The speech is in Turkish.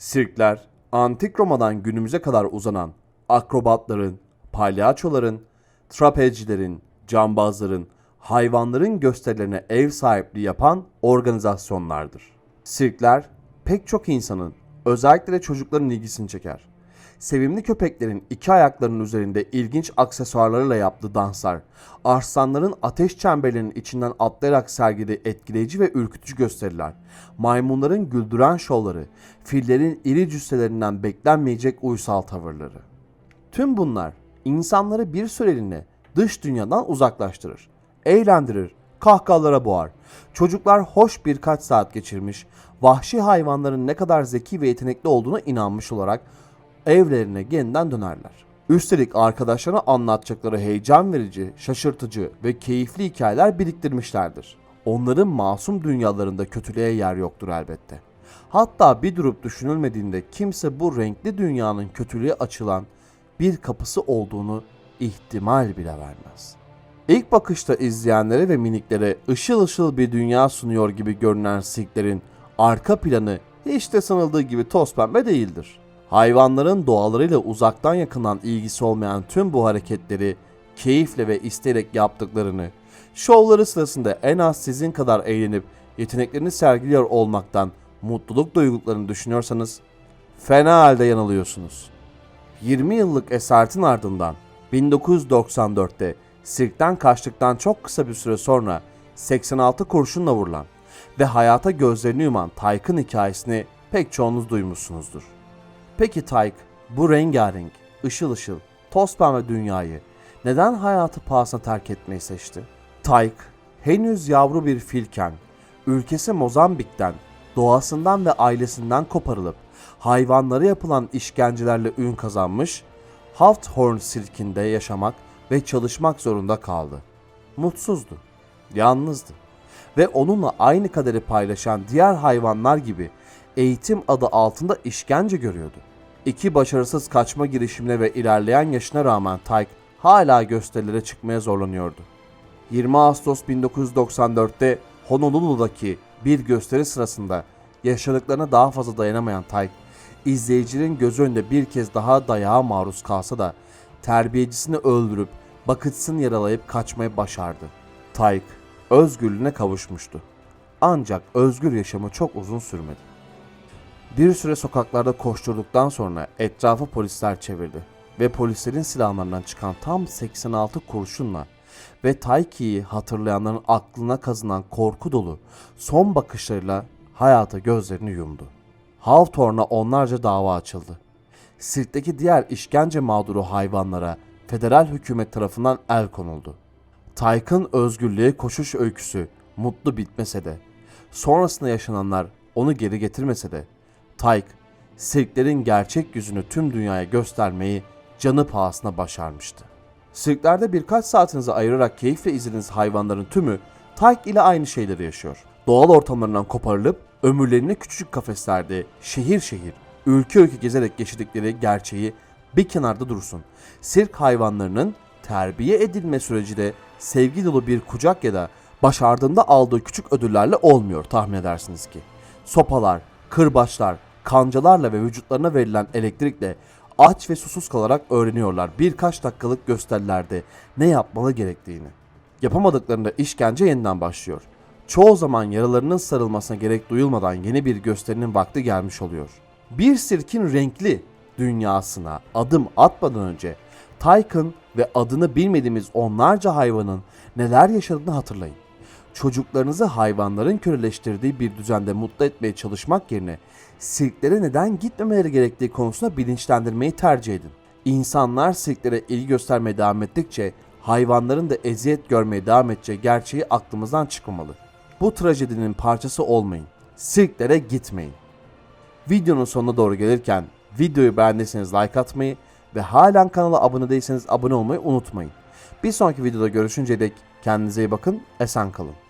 Sirkler, antik Roma'dan günümüze kadar uzanan akrobatların, palyaçoların, trapezcilerin, cambazların, hayvanların gösterilerine ev sahipliği yapan organizasyonlardır. Sirkler pek çok insanın, özellikle de çocukların ilgisini çeker. Sevimli köpeklerin iki ayaklarının üzerinde ilginç aksesuarlarıyla yaptığı danslar, arslanların ateş çemberlerinin içinden atlayarak sergilediği etkileyici ve ürkütücü gösteriler, maymunların güldüren şovları, fillerin iri cüsselerinden beklenmeyecek uysal tavırları. Tüm bunlar insanları bir süreliğine dış dünyadan uzaklaştırır, eğlendirir, kahkahalara boğar. Çocuklar hoş birkaç saat geçirmiş, vahşi hayvanların ne kadar zeki ve yetenekli olduğuna inanmış olarak evlerine yeniden dönerler. Üstelik arkadaşlarına anlatacakları heyecan verici, şaşırtıcı ve keyifli hikayeler biriktirmişlerdir. Onların masum dünyalarında kötülüğe yer yoktur elbette. Hatta bir durup düşünülmediğinde kimse bu renkli dünyanın kötülüğe açılan bir kapısı olduğunu ihtimal bile vermez. İlk bakışta izleyenlere ve miniklere ışıl ışıl bir dünya sunuyor gibi görünen sirklerin arka planı hiç de sanıldığı gibi toz pembe değildir. Hayvanların doğalarıyla uzaktan yakından ilgisi olmayan tüm bu hareketleri keyifle ve isteyerek yaptıklarını, şovları sırasında en az sizin kadar eğlenip yeteneklerini sergiliyor olmaktan mutluluk duyduklarını düşünüyorsanız fena halde yanılıyorsunuz. 20 yıllık esaretin ardından 1994'te sirkten kaçtıktan çok kısa bir süre sonra 86 kurşunla vurulan ve hayata gözlerini yuman Tayk'ın hikayesini pek çoğunuz duymuşsunuzdur. Peki Tayk bu rengarenk, ışıl ışıl, toz pembe dünyayı neden hayatı pahasına terk etmeyi seçti? Tayk henüz yavru bir filken ülkesi Mozambik'ten, doğasından ve ailesinden koparılıp hayvanlara yapılan işkencelerle ün kazanmış, Hawthorne sirkinde yaşamak ve çalışmak zorunda kaldı. Mutsuzdu, yalnızdı ve onunla aynı kaderi paylaşan diğer hayvanlar gibi eğitim adı altında işkence görüyordu. İki başarısız kaçma girişimine ve ilerleyen yaşına rağmen Tyke hala gösterilere çıkmaya zorlanıyordu. 20 Ağustos 1994'te Honolulu'daki bir gösteri sırasında yaşadıklarına daha fazla dayanamayan Tyke, izleyicinin göz önünde bir kez daha dayağa maruz kalsa da terbiyecisini öldürüp bakıcısını yaralayıp kaçmayı başardı. Tyke özgürlüğüne kavuşmuştu. Ancak özgür yaşamı çok uzun sürmedi. Bir süre sokaklarda koşturduktan sonra etrafı polisler çevirdi ve polislerin silahlarından çıkan tam 86 kurşunla ve Tayki'yi hatırlayanların aklına kazınan korku dolu son bakışlarıyla hayata gözlerini yumdu. Hawthorne'a onlarca dava açıldı. Sirkteki diğer işkence mağduru hayvanlara federal hükümet tarafından el konuldu. Tyke'ın özgürlüğe koşuş öyküsü mutlu bitmese de, sonrasında yaşananlar onu geri getirmese de, Tyke, sirklerin gerçek yüzünü tüm dünyaya göstermeyi canı pahasına başarmıştı. Sirklerde birkaç saatinizi ayırarak keyifle izlediğiniz hayvanların tümü Tyke ile aynı şeyleri yaşıyor. Doğal ortamlarından koparılıp ömürlerini küçücük kafeslerde şehir şehir, ülke ülke gezerek geçirdikleri gerçeği bir kenarda dursun. Sirk hayvanlarının terbiye edilme süreci de sevgi dolu bir kucak ya da başardığında aldığı küçük ödüllerle olmuyor tahmin edersiniz ki. Sopalar, kırbaçlar, kancalarla ve vücutlarına verilen elektrikle aç ve susuz kalarak öğreniyorlar birkaç dakikalık gösterilerde ne yapmalı gerektiğini. Yapamadıklarında işkence yeniden başlıyor. Çoğu zaman yaralarının sarılmasına gerek duyulmadan yeni bir gösterinin vakti gelmiş oluyor. Bir sirkin renkli dünyasına adım atmadan önce Tyke'ın ve adını bilmediğimiz onlarca hayvanın neler yaşadığını hatırlayın. Çocuklarınızı hayvanların köleleştirdiği bir düzende mutlu etmeye çalışmak yerine sirklere neden gitmemeleri gerektiği konusunda bilinçlendirmeyi tercih edin. İnsanlar sirklere ilgi göstermeye devam ettikçe hayvanların da eziyet görmeye devam edeceği gerçeği aklımızdan çıkmamalı. Bu trajedinin parçası olmayın. Sirklere gitmeyin. Videonun sonuna doğru gelirken videoyu beğendiyseniz like atmayı ve halen kanala abone değilseniz abone olmayı unutmayın. Bir sonraki videoda görüşünceye dek kendinize iyi bakın, esen kalın.